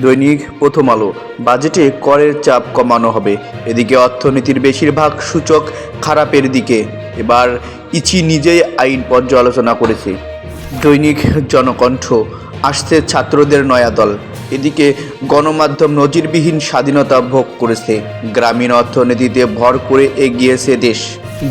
দৈনিক প্রথম আলো। বাজেটে করের চাপ কমানো হবে। এদিকে অর্থনীতির বেশিরভাগ সূচক খারাপের দিকে। এবার ইচি নিজেই আইন পর্যালোচনা করেছে। দৈনিক জনকণ্ঠ, আসছে ছাত্রদের নয়া দল। এদিকে গণমাধ্যম নজিরবিহীন স্বাধীনতা ভোগ করেছে। গ্রামীণ অর্থনীতিতে ভর করে এগিয়েছে দেশ।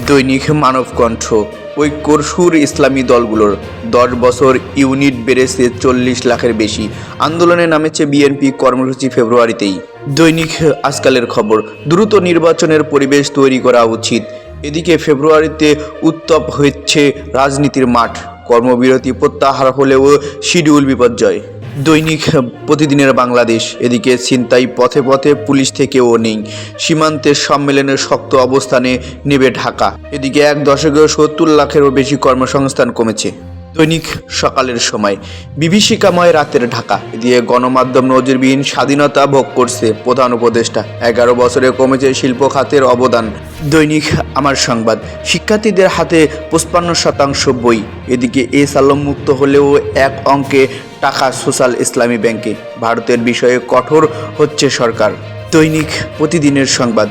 দৈনিক মানবকণ্ঠ ঐক্যর সুর ইসলামী দলগুলোর দশ বছর ইউনিট বেড়েছে চল্লিশ লাখের বেশি। আন্দোলনে নামেছে বিএনপি কর্মসূচি ফেব্রুয়ারিতেই। দৈনিক আজকালের খবর, দ্রুত নির্বাচনের পরিবেশ তৈরি করা উচিত। এদিকে ফেব্রুয়ারিতে উত্তপ হচ্ছে রাজনীতির মাঠ। কর্মবিরতি প্রত্যাহার হলেও শিডিউল বিপর্যয়। দৈনিক প্রতিদিনের বাংলাদেশ। এদিকে ছিনতাই পথে পথে পুলিশ থেকেও নেই। সীমান্তের সম্মেলনের শক্ত অবস্থানে নেবে ঢাকা। এদিকে এক দশকেও সত্তর লাখেরও বেশি কর্মসংস্থান কমেছে। দৈনিক সকালের সময়। বিভীষিকাময় রাতের ঢাকা দিয়ে গণমাধ্যম নজিরবিহীন স্বাধীনতা ভোগ করছে প্রধান উপদেষ্টা। এগারো বছরে কমেছে শিল্প খাতের অবদান। দৈনিক আমার সংবাদ। শিক্ষার্থীদের হাতে পঁচপান্ন শতাংশ বই। এদিকে এ সালম মুক্ত হলেও এক অঙ্কে টাকা সোশ্যাল ইসলামী ব্যাংকে। ভারতের বিষয়ে কঠোর হচ্ছে সরকার। দৈনিক প্রতিদিনের সংবাদ।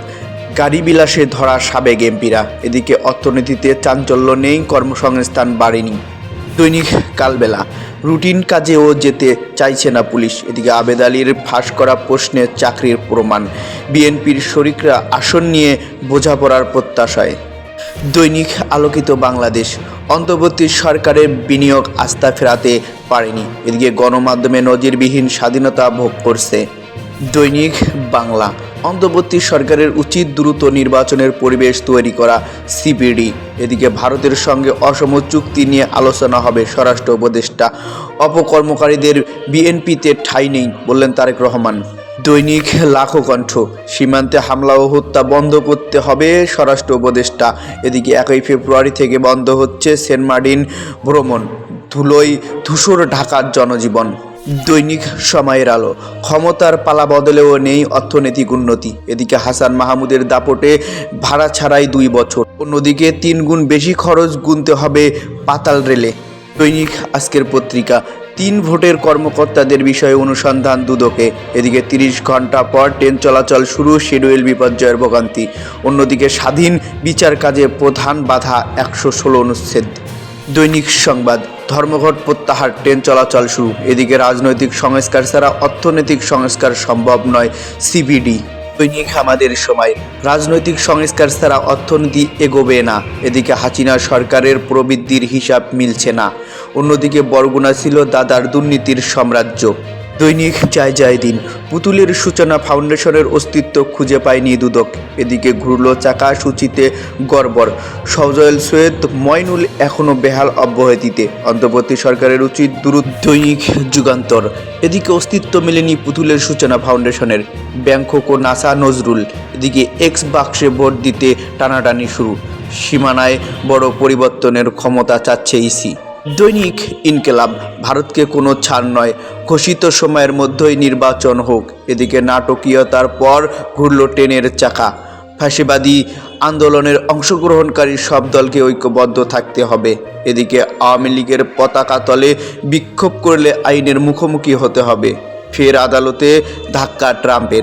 গাড়ি বিলাসে ধরা সাবেক এমপিরা। এদিকে অর্থনীতিতে চাঞ্চল্য নেই, কর্মসংস্থান বাড়েনি। দৈনিক কালবেলা। রুটিন কাজেও যেতে চাইছে না পুলিশ। এদিকে আবেদ আলীর ফাঁস করা প্রশ্নে চাকরির প্রমাণ। বিএনপির শরিকরা আসন নিয়ে বোঝাপড়ার প্রত্যাশায়। দৈনিক আলোকিত বাংলাদেশ। অন্তর্বর্তী সরকারের বিনিয়োগ আস্থা ফেরাতে পারেনি। এদিকে গণমাধ্যমে নজিরবিহীন স্বাধীনতা ভোগ করছে দৈনিক বাংলা। অন্তর্বর্তী সরকারের উচিত দ্রুত নির্বাচনের পরিবেশ তৈরি করা সিপিডি এদিকে ভারতের সঙ্গে অসম চুক্তি নিয়ে আলোচনা হবে স্বরাষ্ট্র উপদেষ্টা। অপকর্মকারীদের বিএনপিতে ঠাঁই নেই বললেন তারেক রহমান। দৈনিক লাখো কণ্ঠ সীমান্তে হামলা ও হত্যা বন্ধ করতে হবে স্বরাষ্ট্র উপদেষ্টা। এদিকে একই ফেব্রুয়ারি থেকে বন্ধ হচ্ছে সেন্ট মার্টিন ভ্রমণ, ধুলোয় ধূসর ঢাকার জনজীবন। দৈনিক সময়ের আলো। ক্ষমতার পালা বদলেও নেই অর্থনৈতিক উন্নতি। এদিকে হাসান মাহমুদের দাপটে ভাড়া ছাড়াই দুই বছর। অন্যদিকে তিন গুণ বেশি খরচ গুনতে হবে পাতাল রেলে। দৈনিক আজকের পত্রিকা, তিন ভোটের কর্মকর্তাদের বিষয়ে অনুসন্ধান দুদকে। এদিকে তিরিশ ঘণ্টা পর ট্রেন চলাচল শুরু, শিডিউল বিপর্যয়ের ভোগান্তি। অন্যদিকে স্বাধীন বিচার কাজে প্রধান বাধা একশো ষোলো অনুচ্ছেদ। দৈনিক সংবাদ ধর্মঘট প্রত্যাহার, ট্রেন চলাচল শুরু। এদিকে রাজনৈতিক সংস্কার ছাড়া অর্থনৈতিক সংস্কার সম্ভব নয় সিবিডি। দৈনিক আমাদের সময়, রাজনৈতিক সংস্কার ছাড়া অর্থনীতি এগোবে না। এদিকে হাসিনা সরকারের প্রবৃদ্ধির হিসাব মিলছে না। অন্যদিকে বরগুনা ছিল দাদার দুর্নীতির সাম্রাজ্য। দৈনিক যায় যায় দিন। পুতুলের সূচনা ফাউন্ডেশনের অস্তিত্ব খুঁজে পায়নি দুদক। এদিকে ঘুরল চাকা সূচিতে গড়বড়। সজয়েল সৈয়দ ময়নুল এখনও বেহাল অব্যাহতিতে। অন্তর্বর্তী সরকারের উচিত দূরত দৈনিক যুগান্তর। এদিকে অস্তিত্ব মেলেনি পুতুলের সূচনা ফাউন্ডেশনের। ব্যাংকক ও নাসা নজরুল। এদিকে এক্স বাক্সে ভোট দিতে টানাটানি শুরু। সীমানায় বড় পরিবর্তনের ক্ষমতা চাচ্ছে ইসি। দৈনিক ইনকেলাব, ভারতকে কোনো ছাড় নয়। ঘোষিত সময়ের মধ্যেই নির্বাচন হোক, এদিকে নাটকীয়তার পর ঘুরল ট্রেনের চাকা। ফাঁসিবাদী আন্দোলনের অংশগ্রহণকারী সব দলকে ঐক্যবদ্ধ থাকতে হবে। এদিকে আওয়ামী লীগের পতাকা তলে বিক্ষোভ করলে আইনের মুখোমুখি হতে হবে। ফের আদালতে ধাক্কা ট্রাম্পের।